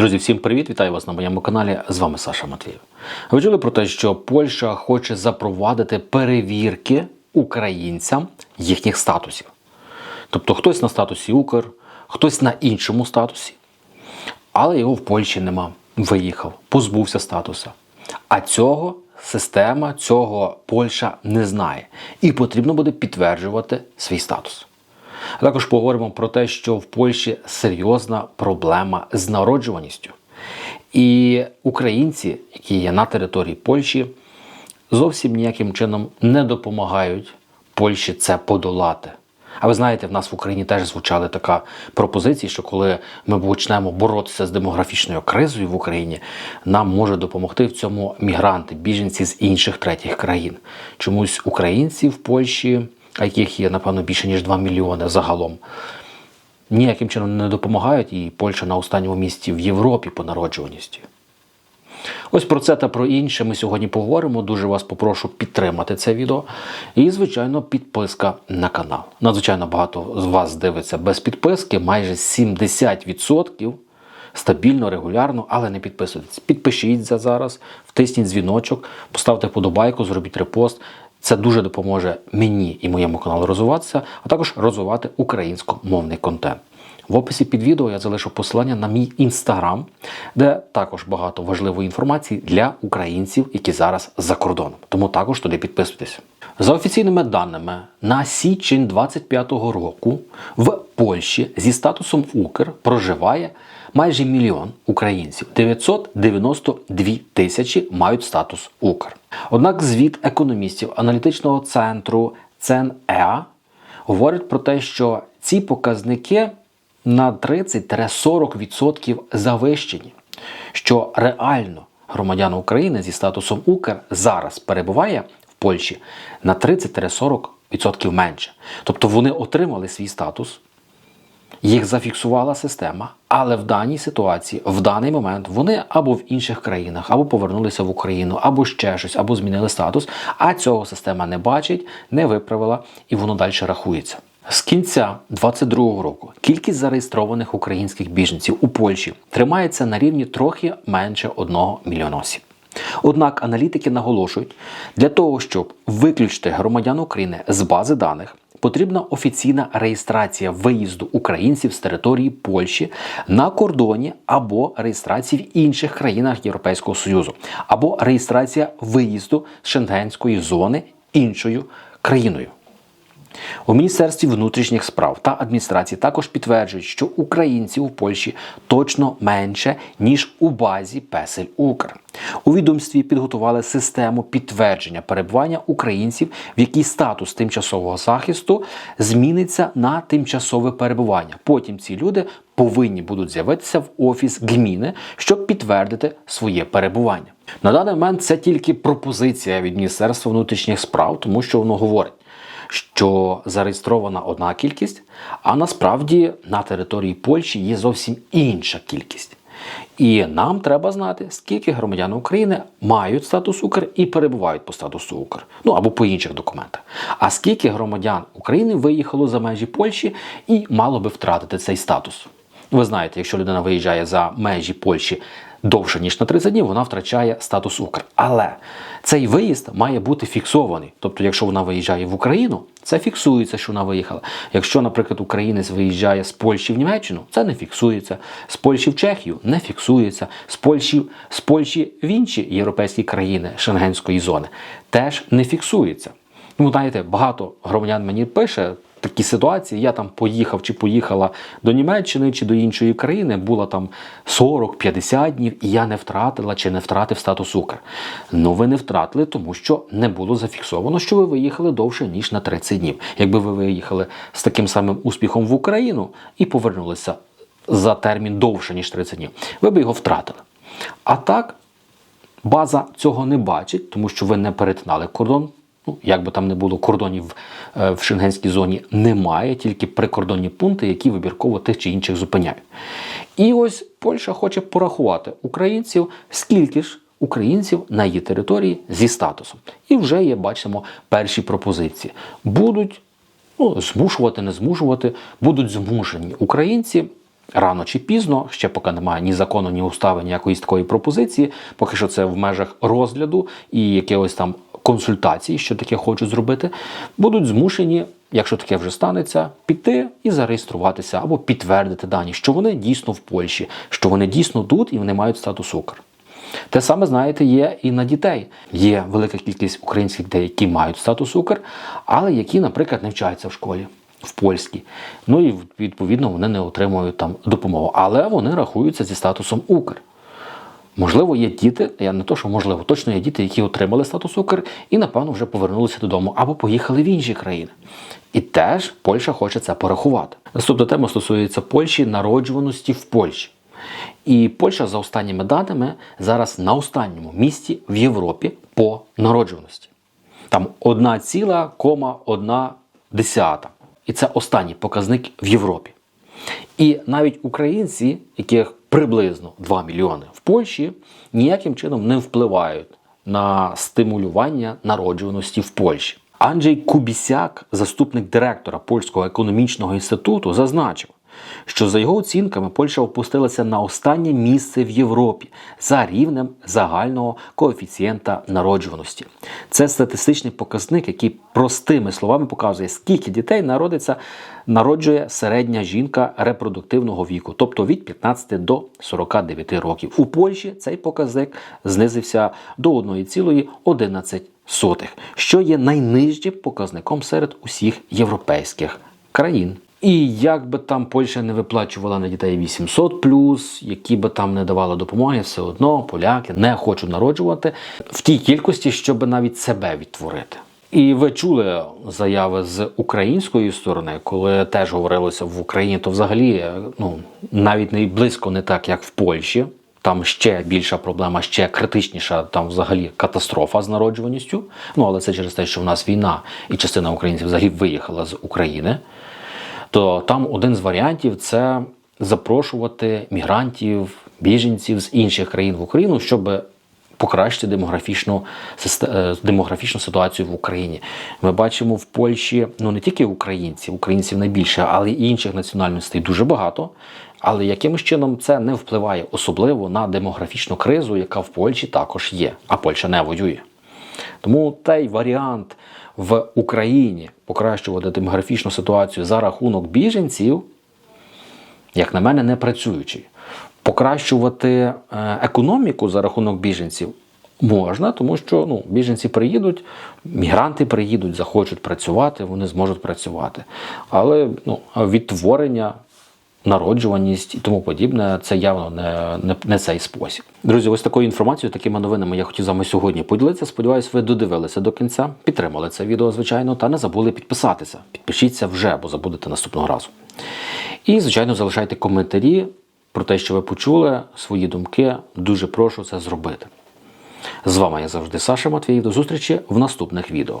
Друзі, всім привіт! Вітаю вас на моєму каналі. З вами Саша Матвієв. Ви чули про те, що Польща хоче запровадити перевірки українцям їхніх статусів. Тобто хтось на статусі Укр, хтось на іншому статусі, але його в Польщі нема. Виїхав, позбувся статуса. А цього система, цього Польща не знає. І потрібно буде підтверджувати свій статус. А також поговоримо про те, що в Польщі серйозна проблема з народжуваністю. І українці, які є на території Польщі, зовсім ніяким чином не допомагають Польщі це подолати. А ви знаєте, в нас в Україні теж звучали така пропозиція, що коли ми почнемо боротися з демографічною кризою в Україні, нам може допомогти в цьому мігранти, біженці з інших третіх країн. Чомусь українці в Польщі, а яких є, напевно, більше ніж 2 мільйони загалом, ніяким чином не допомагають, і Польща на останньому місці в Європі по народжуваності. Ось про це та про інше ми сьогодні поговоримо. Дуже вас попрошу підтримати це відео. І, звичайно, підписка на канал. Надзвичайно багато з вас дивиться без підписки, майже 70% стабільно, регулярно, але не підписуйтесь. Підпишіться зараз, втисніть дзвіночок, поставте подобайку, зробіть репост. Це дуже допоможе мені і моєму каналу розвиватися, а також розвивати українськомовний контент. В описі під відео я залишу посилання на мій інстаграм, де також багато важливої інформації для українців, які зараз за кордоном. Тому також туди підписуйтесь. За офіційними даними, на січень 25-го року в Польщі зі статусом Укр проживає майже мільйон українців. 992 тисячі мають статус Укр. Однак звіт економістів аналітичного центру ЦНЕА говорить про те, що ці показники на 30-40% завищені, що реально громадян України зі статусом Укр зараз перебуває в Польщі на 30-40% менше. Тобто вони отримали свій статус, їх зафіксувала система, але в даній ситуації, в даний момент, вони або в інших країнах, або повернулися в Україну, або ще щось, або змінили статус. А цього система не бачить, не виправила, і воно далі рахується. З кінця 2022 року кількість зареєстрованих українських біженців у Польщі тримається на рівні трохи менше 1 мільйона осіб. Однак аналітики наголошують, для того, щоб виключити громадян України з бази даних, потрібна офіційна реєстрація виїзду українців з території Польщі на кордоні або реєстрації в інших країнах Європейського Союзу, або реєстрація виїзду з шенгенської зони іншою країною. У Міністерстві внутрішніх справ та адміністрації також підтверджують, що українців у Польщі точно менше, ніж у базі Песель Укр. У відомстві підготували систему підтвердження перебування українців, в якій статус тимчасового захисту зміниться на тимчасове перебування. Потім ці люди повинні будуть з'явитися в офіс гміни, щоб підтвердити своє перебування. На даний момент це тільки пропозиція від Міністерства внутрішніх справ, тому що воно говорить що зареєстрована одна кількість, а насправді на території Польщі є зовсім інша кількість. І нам треба знати, скільки громадян України мають статус Укр і перебувають по статусу Укр, ну або по інших документах. А скільки громадян України виїхало за межі Польщі і мало би втратити цей статус? Ви знаєте, якщо людина виїжджає за межі Польщі довше ніж на 30 днів, вона втрачає статус Укр. Але цей виїзд має бути фіксований. Тобто, якщо вона виїжджає в Україну, це фіксується, що вона виїхала. Якщо, наприклад, українець виїжджає з Польщі в Німеччину, це не фіксується. З Польщі в Чехію не фіксується. З Польщі, з Польщі в інші європейські країни Шенгенської зони теж не фіксується. Ну, знаєте, багато громадян мені пише такі ситуації. Я там поїхав чи поїхала до Німеччини чи до іншої країни, була там 40-50 днів, і я не втратила чи не втратив статус Укр. Ну ви не втратили, тому що не було зафіксовано, що ви виїхали довше ніж на 30 днів. Якби ви виїхали з таким самим успіхом в Україну і повернулися за термін довше ніж 30 днів, ви б його втратили. А так. База цього не бачить, тому що ви не перетинали кордон. Як би там не було кордонів е, в шенгенській зоні, немає, тільки прикордонні пункти, які вибірково тих чи інших зупиняють. І ось Польща хоче порахувати українців, скільки ж українців на її території зі статусом. І вже є, бачимо, перші пропозиції. Будуть ну, змушувати, не змушувати, будуть змушені українці рано чи пізно, ще поки немає ні закону, ні устави, ні якоїсь такої пропозиції, поки що це в межах розгляду і якихось там консультацій, що таке хочуть зробити, будуть змушені, якщо таке вже станеться, піти і зареєструватися або підтвердити дані, що вони дійсно в Польщі, що вони дійсно тут і вони мають статус Укр. Те саме, знаєте, є і на дітей. Є велика кількість українських дітей, які мають статус Укр, але які, наприклад, не вчаться в школі. В польській. Ну і відповідно вони не отримують там допомогу. Але вони рахуються зі статусом Укр. Можливо, є діти, я не то, що можливо, точно є діти, які отримали статус Укр і, напевно, вже повернулися додому або поїхали в інші країни. І теж Польща хоче це порахувати. Наступна тема стосується Польщі, народжуваності в Польщі. І Польща за останніми даними зараз на останньому місці в Європі по народжуваності. Там 1,1. І це останній показник в Європі. І навіть українці, яких приблизно 2 мільйони в Польщі, ніяким чином не впливають на стимулювання народжуваності в Польщі. Анджей Кубісяк, заступник директора Польського економічного інституту, зазначив, що за його оцінками Польща опустилася на останнє місце в Європі за рівнем загального коефіцієнта народжуваності. Це статистичний показник, який простими словами показує, скільки дітей народиться, народжує середня жінка репродуктивного віку, тобто від 15 до 49 років. У Польщі цей показник знизився до 1,11, що є найнижчим показником серед усіх європейських країн. І як би там Польща не виплачувала на дітей 800 які би там не давала допомоги, все одно поляки не хочуть народжувати в тій кількості, щоб навіть себе відтворити. І ви чули заяви з української сторони, коли теж говорилося в Україні, то взагалі ну навіть не близько не так, як в Польщі. Там ще більша проблема, ще критичніша, там взагалі катастрофа з народжуваністю. Ну але це через те, що в нас війна, і частина українців взагалі виїхала з України то там один з варіантів це запрошувати мігрантів, біженців з інших країн в Україну, щоб покращити демографічну, е, демографічну ситуацію в Україні. Ми бачимо в Польщі ну не тільки українців, українців найбільше, але й інших національностей дуже багато. Але якимось чином це не впливає особливо на демографічну кризу, яка в Польщі також є, а Польща не воює. Тому той варіант в Україні покращувати демографічну ситуацію за рахунок біженців, як на мене, не працюючий. Покращувати е, економіку за рахунок біженців можна, тому що ну, біженці приїдуть, мігранти приїдуть, захочуть працювати, вони зможуть працювати. Але ну, відтворення народжуваність і тому подібне, це явно не, не, не цей спосіб. Друзі, ось такою інформацією, такими новинами я хотів з вами сьогодні поділитися. Сподіваюсь, ви додивилися до кінця, підтримали це відео, звичайно, та не забули підписатися. Підпишіться вже, бо забудете наступного разу. І, звичайно, залишайте коментарі про те, що ви почули, свої думки. Дуже прошу це зробити. З вами, як завжди, Саша Матвіїв. До зустрічі в наступних відео.